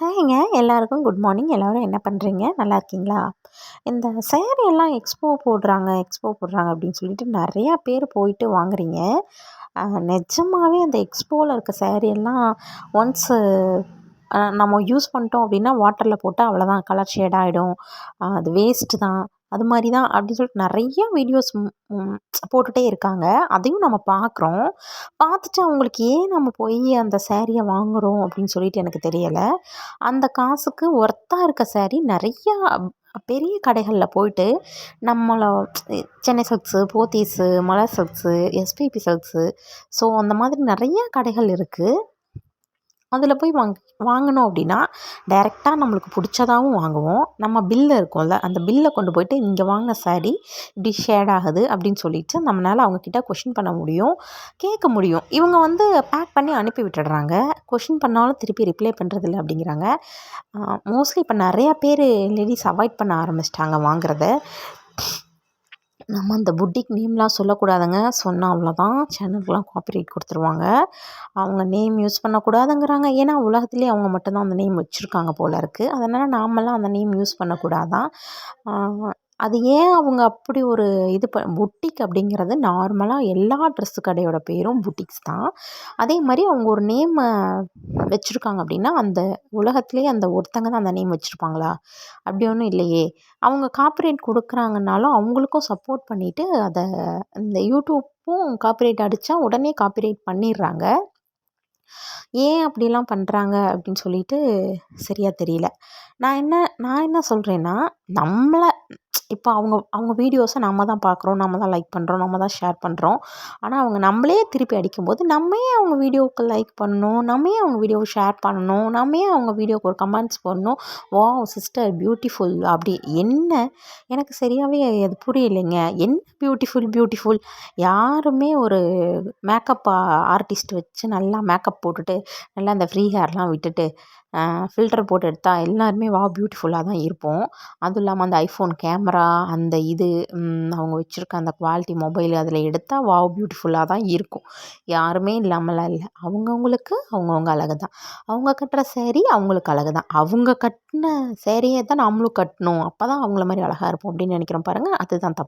ஹேங்க எல்லாருக்கும் good morning. எல்லோரும் என்ன பண்ணுறீங்க நல்லா இருக்கீங்களா? இந்த சேரீ எல்லாம் எக்ஸ்போ போடுறாங்க எக்ஸ்போ போடுறாங்க அப்படின்னு சொல்லிட்டு நிறையா பேர் போயிட்டு வாங்குறீங்க. நிஜமாகவே அந்த எக்ஸ்போவில் இருக்க சேரீ எல்லாம் ஒன்ஸு நம்ம யூஸ் பண்ணிட்டோம் அப்படின்னா வாட்டரில் போட்டால் அவ்வளோதான் கலர் ஷேட் ஆகிடும் அது வேஸ்ட்டு தான். அது மாதிரி தான் அப்படின்னு சொல்லிட்டு நிறைய வீடியோஸ் போட்டுகிட்டே இருக்காங்க. அதையும் நம்ம பார்க்குறோம். பார்த்துட்டு அவங்களுக்கு ஏன் நம்ம போய் அந்த சேரீயை வாங்குகிறோம் அப்படின்னு சொல்லிட்டு எனக்கு தெரியலை. அந்த காசுக்கு ஒர்த்தாக இருக்க சேரீ நிறையா பெரிய கடைகளில் போயிட்டு நம்மளை Chennai silks Pothys Malar silks SPB silks so அந்த மாதிரி நிறையா கடைகள் இருக்குது அதில் போய் வாங்கி வாங்கினோம் அப்படின்னா டைரெக்டாக நம்மளுக்கு பிடிச்சதாகவும் வாங்குவோம். நம்ம பில்லு இருக்கும்ல அந்த பில்லை கொண்டு போயிட்டு இங்கே வாங்கின சாரீ இப்படி ஷேட் ஆகுது அப்படின்னு சொல்லிட்டு நம்மளால் அவங்கக்கிட்ட கொஷின் பண்ண முடியும் கேட்க முடியும். இவங்க வந்து பேக் பண்ணி அனுப்பி விட்டுடுறாங்க. கொஷின் பண்ணாலும் திருப்பி ரிப்ளை பண்ணுறதில்ல அப்படிங்கிறாங்க. மோஸ்ட்லி இப்போ நிறையா பேர் லேடிஸ் அவாய்ட் பண்ண ஆரம்பிச்சிட்டாங்க வாங்குறத. நம்ம அந்த புட்டிக் நேம்லாம் சொல்லக்கூடாதுங்க. சொன்னால் அவ்வளோதான் சேனலுக்குலாம் காப்பிரைட் கொடுத்துருவாங்க. அவங்க நேம் யூஸ் பண்ணக்கூடாதுங்கிறாங்க. ஏன்னா உலகத்துலேயே அவங்க மட்டும்தான் அந்த நேம் வச்சுருக்காங்க போல் இருக்குது அதனால் நாமெல்லாம் அந்த நேம் யூஸ் பண்ணக்கூடாதான். அது ஏன் அவங்க அப்படி ஒரு இது ப புட்டிக் அப்படிங்கிறது நார்மலாக எல்லா ட்ரெஸ்ஸு கடையோட பேரும் புட்டிக்ஸ் தான். அதே மாதிரி அவங்க ஒரு நேமை வச்சுருக்காங்க அப்படின்னா அந்த உலகத்துலேயே அந்த ஒருத்தங்க தான் அந்த நேம் வச்சுருப்பாங்களா? அப்படி ஒன்றும் இல்லையே. அவங்க காப்பிரைட் கொடுக்குறாங்கனாலும் அவங்களுக்கும் சப்போர்ட் பண்ணிவிட்டு அதை இந்த யூடியூப்பும் காப்பிரைட் அடித்தா உடனே காப்பிரைட் பண்ணிடுறாங்க. ஏன் அப்படிலாம் பண்ணுறாங்க அப்படின்னு சொல்லிட்டு சரியாக தெரியல. நான் என்ன நான் என்ன சொல்கிறேன்னா நம்மளை இப்போ அவங்க அவங்க வீடியோஸை நம்ம தான் பார்க்குறோம் நம்ம தான் லைக் பண்ணுறோம் நம்ம தான் ஷேர் பண்ணுறோம் ஆனால் அவங்க நம்மளே திருப்பி அடிக்கும்போது நம்ம ஏன் அவங்க வீடியோவுக்கு லைக் பண்ணணும் நம்ம ஏன் அவங்க வீடியோவை ஷேர் பண்ணணும் நம்ம ஏன் அவங்க வீடியோவுக்கு ஒரு கமெண்ட்ஸ் பண்ணணும் வா சிஸ்டர் பியூட்டிஃபுல் அப்படி என்ன? எனக்கு சரியாகவே அது புரியலைங்க. என்ன பியூட்டிஃபுல் பியூட்டிஃபுல் யாருமே ஒரு மேக்கப் ஆர்டிஸ்ட் வச்சு நல்லா மேக்கப் போட்டுட்டு நல்லா அந்த ஃப்ரீ ஹேர்லாம் விட்டுட்டு ஃபில்டர் போட்டு எடுத்தால் எல்லாருமே வா பியூட்டிஃபுல்லாக தான் இருப்போம். அதுவும் இல்லாமல் அந்த ஐஃபோன் கேமரா அந்த இது அவங்க வச்சுருக்க அந்த குவாலிட்டி மொபைல் அதில் எடுத்தால் வாவ் பியூட்டிஃபுல்லாக தான் இருக்கும். யாருமே இல்லாமலாம் இல்லை. அவங்கவுங்களுக்கு அவங்கவுங்க அழகு தான். அவங்க கட்டுற சேரீ அவங்களுக்கு அழகு தான். அவங்க கட்டின சேரீயை தான் நம்மளும் கட்டணும். அப்போ தான் அவங்கள மாதிரி அழகாக இருப்போம் அப்படின்னு நினைக்கிறோம் பாருங்கள் அதுதான் தப்பு.